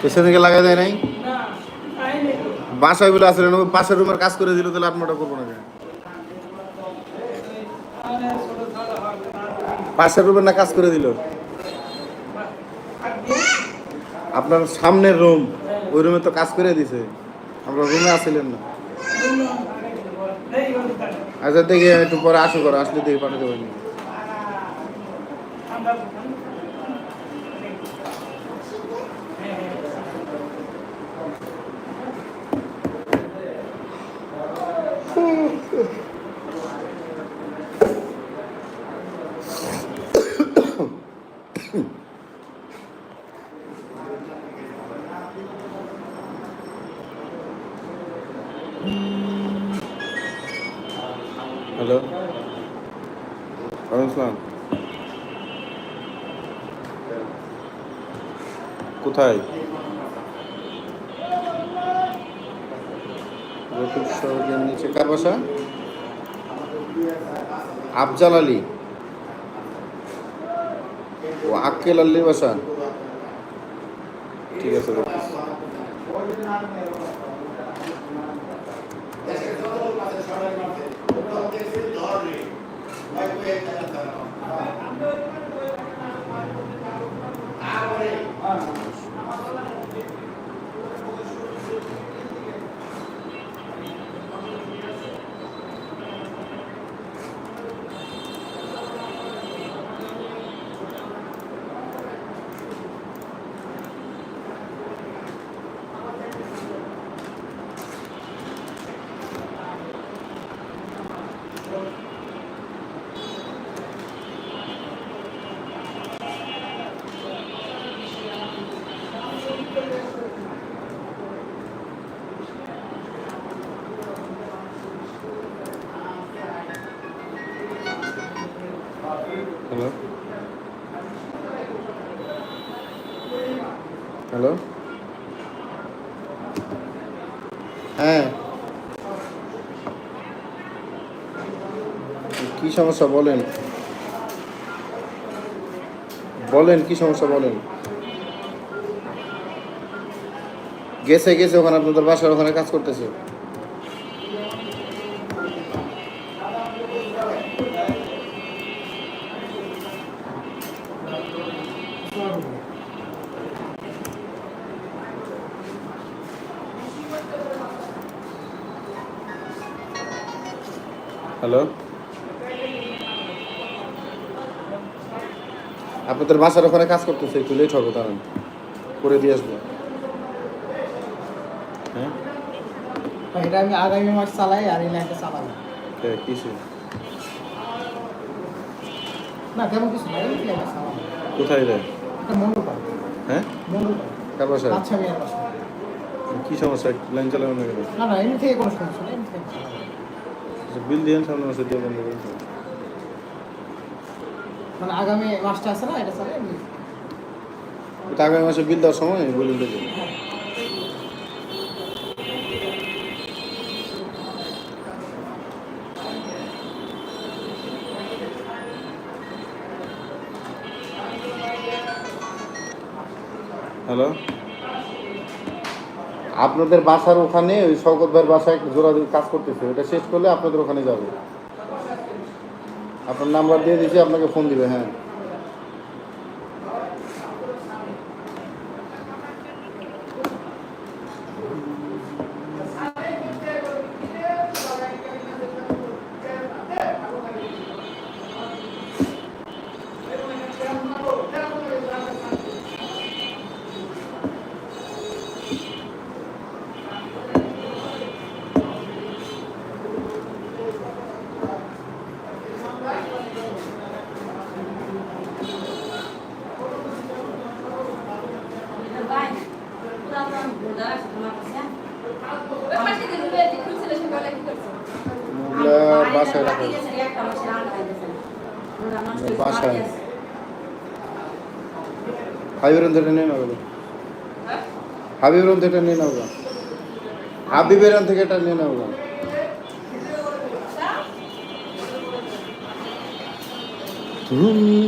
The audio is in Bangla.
পেছনে দিকে লাগাই দেয় নাই বাসায় বলে আসলে পাশের রুমের কাজ করে দিল তাহলে আপনারটা করব না? পাশের রুমের না কাজ করে দিল? আপনার সামনের রুম ওই রুমে তো কাজ করে দিছে। আপনার রুমে আসিলেন না। আচ্ছা দেখি, একটু পরে আসো করো আসলে দেখি পাঠাতে পারিনি হ্যালো। আসসালাম কোথায়? রতুল সরোজের নিচে। কার বাসা? আফজাল আলী। ও আক্কেল আলীর বাসা? ঠিক আছে হ্যালো হ্যালো হ্যাঁ। কি সমস্যা বলেন? বলেন, কি সমস্যা বলেন? গেছে গেছে, ওখানে আপনাদের বাসার ওখানে কাজ করতেছে। হ্যালো? আপনাদের বাসার ওখানে কাজ করতেছে একটু লেট হবে তাহলে করে দিয়ে আসব। হ্যাঁ? এটা আমি আগামী মাস চালাই আর এই লাইনটা চালাবো। কে, কিসে না তেমন কিছু না এই লাইনটা কোথায় রে? হ্যাঁ? কার বাসায়? কি সমস্যা? লাইন চালানো না না না এমনি থেকে কোনো সমস্যা নেই এমনি থেকে চালাবো। আচ্ছা, বিল দিয়ে সামনে মাসে দিয়ে বন্ধ করে মানে আগামী মাসটা আছে না এটা আগামী মাসে বিল দেওয়ার সময় বলুন দেবে হ্যালো? আপনাদের বাসার ওখানে ওই শওকত ভাইয়ের বাসায় একটা জোড়া কাজ করতেছে, ওটা শেষ করলে আপনাদের ওখানে যাবে। আপনার নাম্বার দিয়ে দিয়েছি আপনাকে ফোন দিবে হ্যাঁ। বাসায় রাখেন বাসায় হাবিবের অন্তটা নিয়ে নাও হাবিবের অন্তটা নিয়ে নাও হাবিবের থেকে এটা নিয়ে নাও তুমি